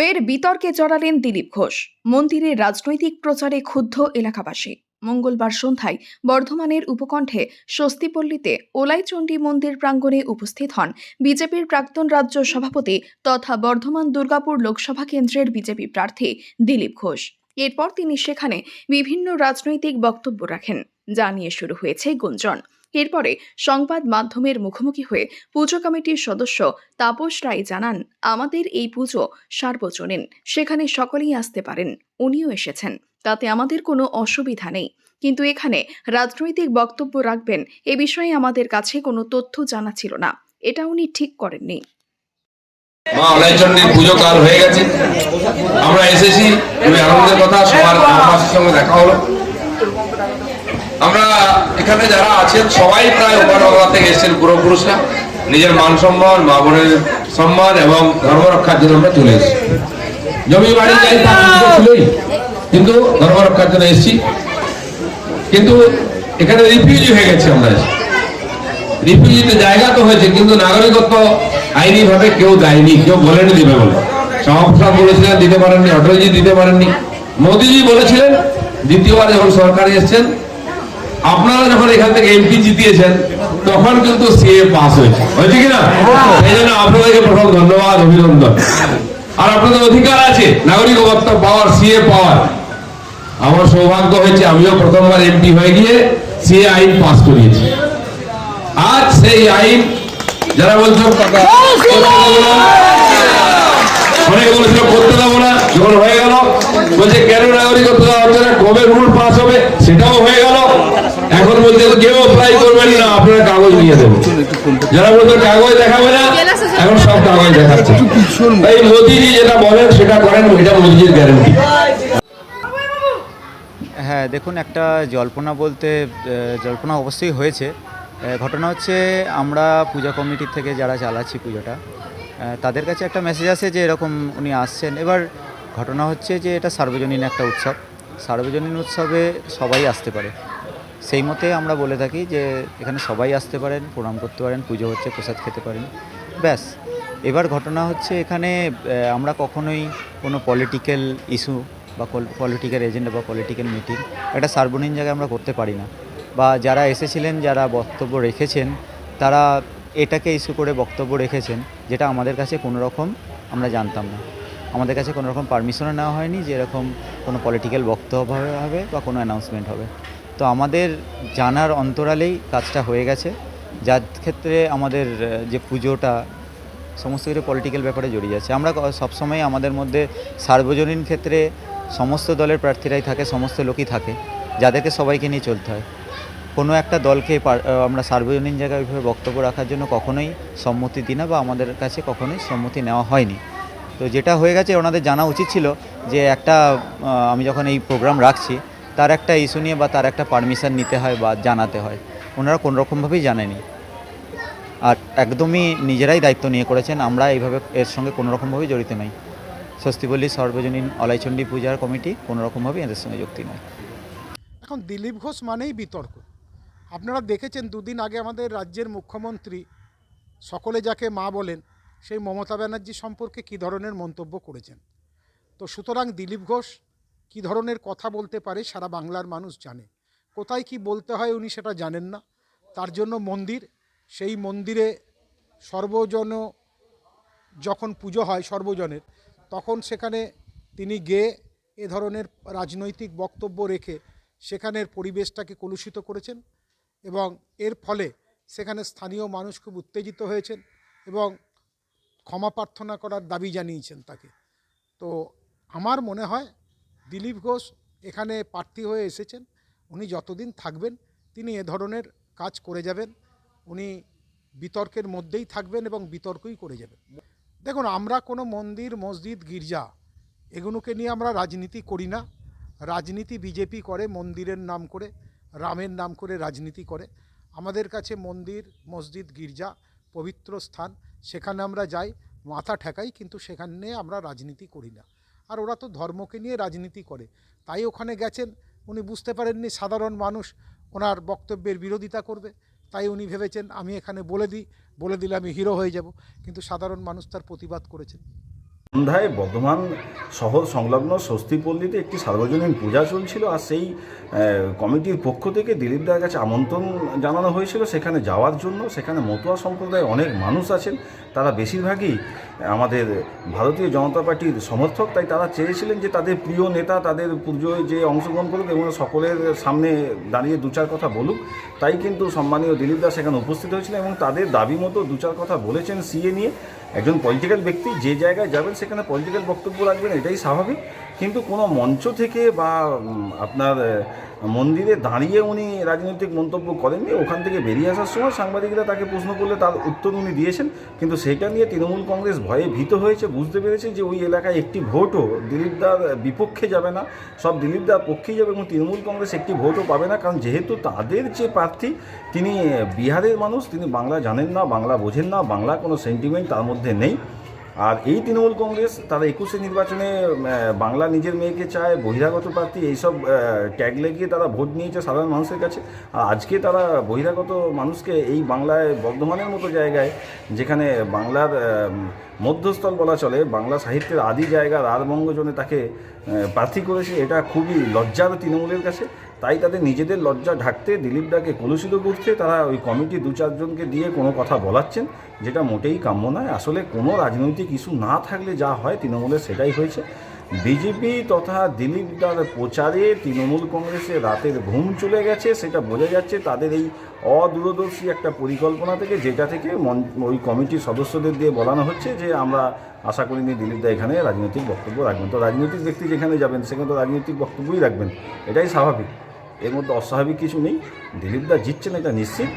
ফের বিতর্কে জড়ালেন দিলীপ ঘোষ। মন্দিরের রাজনৈতিক প্রচারে ক্ষুব্ধ এলাকাবাসী। মঙ্গলবার সন্ধ্যায় বর্ধমানের উপকণ্ঠে স্বস্তিপল্লীতে ওলাইচণ্ডী মন্দির প্রাঙ্গণে উপস্থিত হন বিজেপির প্রাক্তন রাজ্য সভাপতি তথা বর্ধমান দুর্গাপুর লোকসভা কেন্দ্রের বিজেপি প্রার্থী দিলীপ ঘোষ। এরপর তিনি সেখানে বিভিন্ন রাজনৈতিক বক্তব্য রাখেন। যা নিয়ে শুরু হয়েছে গুঞ্জন। এরপরে সংবাদ মাধ্যমের মুখোমুখি হয়ে পুজো কমিটির সদস্য তাপস রায় জানান, আমাদের এই পুজো সার্বজনীন, সেখানে সকলেই আসতে পারেন, উনিও এসেছেন। তাতে আমাদের কোনো অসুবিধা নেই। কিন্তু এখানে রাজনৈতিক বক্তব্য রাখবেন, এ বিষয়ে আমাদের কাছে কোনো তথ্য জানা ছিল না। এটা উনি ঠিক করেননি। মা অলাইচন্ডীর পুজো কাল হয়ে গেছে। আমরা এসেছি খুবই আনন্দের কথা, সবার সঙ্গে দেখা হলো। আমরা এখানে যারা আছেন, সবাই প্রায় ওপার থেকে এসেছেন, পূর্বপুরুষরা। নিজের মান সম্মান, মা বোনের সম্মান এবং ধর্ম রক্ষার জন্য আমরা চলে এসেছি। জমি বাড়ি যাই ছিলই। কিন্তু ধর্ম রক্ষার জন্য এসেছি। কিন্তু এখানে রিফিউজি হয়ে গেছে আমরা রিফিউজিতে জায়গা তো হয়েছে, কিন্তু নাগরিকত্ব আইনি ভাবে কেউ দেয়নি, কেউ বলেনি দিবে বলে। সভাপতি বলেছিলেন, দিতে পারেননি, অটলজি দিতে পারেননি। মোদিজি বলেছিলেন, দ্বিতীয়বার যখন সরকারে এসেছেন আপনারা যখন এখান থেকে এমপি জিতিয়েছেন তখন কিন্তু সিএ পাস হয়েছে। হয়েছে কিনা? এই জন্য আপনাদেরকে প্রথম ধন্যবাদ অভিনন্দন। আর আপনাদের অধিকার আছে নাগরিকত্ব পাওয়ার সিএ পাওয়ার। আমার সৌভাগ্য হয়েছে আমিও প্রথমবার এমপি হয়ে গিয়ে সিএ আইন পাস করিয়েছি। আজ সেই আইন যারা বলছো টাকা করতে দেবো না, অনেকে বলেছিল করতে দেবো না যখন হয়ে গেল বলছে কেন নাগরিকত্ব দেওয়া হচ্ছে না কবে রুল পাস হবে সেটাও হয়ে গেল এখন কেউ অ্যাপ্লাই করবেন না আপনারা কাগজ নিয়ে দেবেন যারা বলতো কাগজ দেখাবে না এখন সব কাগজ দেখাচ্ছে। এই মোদিজি যেটা বলেন সেটা করেন এটা মোদিজির গ্যারেন্টি হ্যাঁ দেখুন একটা জল্পনা বলতে জল্পনা অবশ্যই হয়েছে। ঘটনা হচ্ছে আমরা পূজা কমিটির থেকে যারা চালাচ্ছি পুজোটা তাদের কাছে একটা মেসেজ আছে যে এরকম উনি আসছেন। এবার ঘটনা হচ্ছে যে এটা সার্বজনীন একটা উৎসব। সার্বজনীন উৎসবে সবাই আসতে পারে। সেই মতে আমরা বলে থাকি যে এখানে সবাই আসতে পারেন, প্রণাম করতে পারেন, পুজো হচ্ছে, প্রসাদ খেতে পারেন। ব্যাস। এবার ঘটনা হচ্ছে এখানে আমরা কখনোই কোনো পলিটিক্যাল ইস্যু বা পলিটিক্যাল এজেন্ডা বা পলিটিক্যাল মিটিং একটা সার্বনীন জায়গায় আমরা করতে পারি না। বা যারা এসেছিলেন, যারা বক্তব্য রেখেছেন, তারা এটাকে ইস্যু করে বক্তব্য রেখেছেন, যেটা আমাদের কাছে কোনো রকম আমরা জানতাম না। আমাদের কাছে কোনো রকম পারমিশনও নেওয়া হয়নি যে এরকম কোনো পলিটিক্যাল বক্তব্য হবে- বা কোনো অ্যানাউন্সমেন্ট হবে। তো আমাদের জানার অন্তরালেই কাজটা হয়ে গেছে। যার ক্ষেত্রে আমাদের যে পুজোটা, সমস্ত কিছু পলিটিক্যাল ব্যাপারে জড়িয়ে আছে। আমরা সবসময় আমাদের মধ্যে সার্বজনীন ক্ষেত্রে সমস্ত দলের প্রার্থীরাই থাকে, সমস্ত লোকই থাকে। যাদেরকে সবাইকে নিয়ে চলতে হয়। কোনো একটা দলকে আমরা সার্বজনীন জায়গায় ওইভাবে বক্তব্য রাখার জন্য কখনোই সম্মতি দিই না বা আমাদের কাছে কখনোই সম্মতি নেওয়া হয়নি। তো যেটা হয়ে গেছে, ওনাদের জানা উচিত ছিল যে একটা আমি যখন এই প্রোগ্রাম রাখছি তার একটা ইস্যু নিয়ে বা তার একটা পারমিশন নিতে হয় বা জানাতে হয়। ওনারা কোনোরকমভাবেই জানেনি। আর একদমই নিজেরাই দায়িত্ব নিয়ে করেছেন, আমরা এইভাবে এর সঙ্গে কোনো রকমভাবেই জড়িত নই। স্বস্তিপল্লী সর্বজনীন অলাইচণ্ডী পূজার কমিটি কোনো রকমভাবেই এদের সঙ্গে যুক্তি নয়। এখন দিলীপ ঘোষ মানেই বিতর্ক। আপনারা দেখেছেন দুদিন আগে আমাদের রাজ্যের মুখ্যমন্ত্রী সকলে যাকে মা বলেন, সেই মমতা ব্যানার্জি সম্পর্কে কী ধরনের মন্তব্য করেছেন। তো সুতরাং দিলীপ ঘোষ কী ধরনের কথা বলতে পারে সারা বাংলার মানুষ জানে। কোথায় কি বলতে হয় উনি সেটা জানেন না। তার জন্য মন্দির, সেই মন্দিরে সর্বজন যখন পুজো হয় সর্বজনের, তখন সেখানে তিনি গিয়ে এ ধরনের রাজনৈতিক বক্তব্য রেখে সেখানের পরিবেশটাকে কলুষিত করেছেন এবং এর ফলে সেখানে স্থানীয় মানুষ খুব উত্তেজিত হয়েছেন এবং ক্ষমা প্রার্থনা করার দাবি জানিয়েছেন তাকে। তো আমার মনে হয় দিলীপ ঘোষ এখানে প্রার্থী হয়ে এসেছেন। উনি যতদিন থাকবেন, তিনি এ ধরনের কাজ করে যাবেন। উনি বিতর্কের মধ্যেই থাকবেন এবং বিতর্কই করে যাবেন। দেখুন, আমরা কোনো মন্দির, মসজিদ, গির্জা, এগুলোকে নিয়ে আমরা রাজনীতি করি না। রাজনীতি বিজেপি করে, মন্দিরের নাম করে, রামের নাম করে রাজনীতি করে। আমাদের কাছে মন্দির, মসজিদ, গির্জা পবিত্র স্থান, সেখানে আমরা যাই, মাথা ঠেকাই, কিন্তু সেখানে আমরা রাজনীতি করি না। আর ওরা তো ধর্মকে নিয়ে রাজনীতি করে। তাই ওখানে গেছেন, উনি বুঝতে পারেননি, সাধারণ মানুষ, ওনার বক্তব্যের বিরোধিতা করবে। তাই উনি ভেবেছেন, আমি এখানে বলে দিই, বলে দিলে আমি হিরো হয়ে যাব। কিন্তু সাধারণ মানুষ তার প্রতিবাদ করেছেন। সন্ধ্যায় বর্ধমান শহর সংলগ্ন স্বস্তিপল্লীতে একটি সার্বজনীন পূজা চলছিল আর সেই কমিটির পক্ষ থেকে দিলীপ দার কাছে আমন্ত্রণ জানানো হয়েছিল সেখানে যাওয়ার জন্য। সেখানে মতুয়া সম্প্রদায়ের অনেক মানুষ আছেন। তারা বেশিরভাগই আমাদের ভারতীয় জনতা পার্টির সমর্থক, তাই তারা চেয়েছিলেন যে তাদের প্রিয় নেতা, তাদের পুজোয় যে অংশগ্রহণ করুক এবং সকলের সামনে দাঁড়িয়ে দু চার কথা বলুক। তাই কিন্তু সম্মানীয় দিলীপ দাস সেখানে উপস্থিত হয়েছিলেন এবং তাদের দাবি মতো দু চার কথা বলেছেন সিএ নিয়ে। একজন পলিটিক্যাল ব্যক্তি যে জায়গায় যাবেন সেখানে পলিটিক্যাল বক্তব্য রাখবেন, এটাই স্বাভাবিক। কিন্তু কোনো মঞ্চ থেকে বা আপনার মন্দিরে দাঁড়িয়ে উনি রাজনৈতিক মন্তব্য করেননি, ওখান থেকে বেরিয়ে আসার সময় সাংবাদিকরা তাকে প্রশ্ন করলে তার উত্তর উনি দিয়েছেন। কিন্তু সেটা নিয়ে তৃণমূল কংগ্রেস ভয়ে ভীত হয়েছে, বুঝতে পেরেছে যে ওই এলাকায় একটি ভোটও দিলীপদার বিপক্ষে যাবে না। সব দিলীপদার পক্ষেই যাবে এবং তৃণমূল কংগ্রেস একটি ভোটও পাবে না। কারণ যেহেতু তাদের যে প্রার্থী, তিনি বিহারের মানুষ, তিনি বাংলা জানেন না, বাংলা বোঝেন না, বাংলা কোনো সেন্টিমেন্ট তার মধ্যে নেই। আর এই তৃণমূল কংগ্রেস তারা একুশে নির্বাচনে বাংলা নিজের মেয়েকে চায়, বহিরাগত প্রার্থী, এইসব ট্যাগ লেগিয়ে তারা ভোট নিয়েছে সাধারণ মানুষের কাছে। আর আজকে তারা বহিরাগত মানুষকে এই বাংলায় বর্ধমানের মতো জায়গায়, যেখানে বাংলার মধ্যস্থল বলা চলে, বাংলা সাহিত্যের আদি জায়গা রাজবঙ্গজনে তাকে প্রার্থী করেছে, এটা খুবই লজ্জার তৃণমূলের কাছে। তাই তাদের নিজেদের লজ্জা ঢাকতে দিলীপ দাকে কলুষিত করতে তারা ওই কমিটি দু চারজনকে দিয়ে কোনো কথা বলাচ্ছেন, যেটা মোটেই কাম্য নয়। আসলে কোনো রাজনৈতিক ইস্যু না থাকলে যা হয় তৃণমূলের সেটাই হয়েছে। বিজেপি তথা দিলীপ দার প্রচারে তৃণমূল কংগ্রেসে রাতের ঘুম চলে গেছে, সেটা বোঝা যাচ্ছে তাদের এই অদূরদর্শী একটা পরিকল্পনা থেকে, যেটা থেকে ওই কমিটির সদস্যদের দিয়ে বলানো হচ্ছে যে আমরা আশা করিনি দিলীপ দা এখানে রাজনৈতিক বক্তব্য রাখবেন। তো রাজনৈতিক ব্যক্তি যেখানে যাবেন, সেখানে তো রাজনৈতিক বক্তব্যই রাখবেন। এটাই স্বাভাবিক। এর মধ্যে অস্বাভাবিক কিছু নেই। দিলীপ দা জিতছেন এটা নিশ্চিত।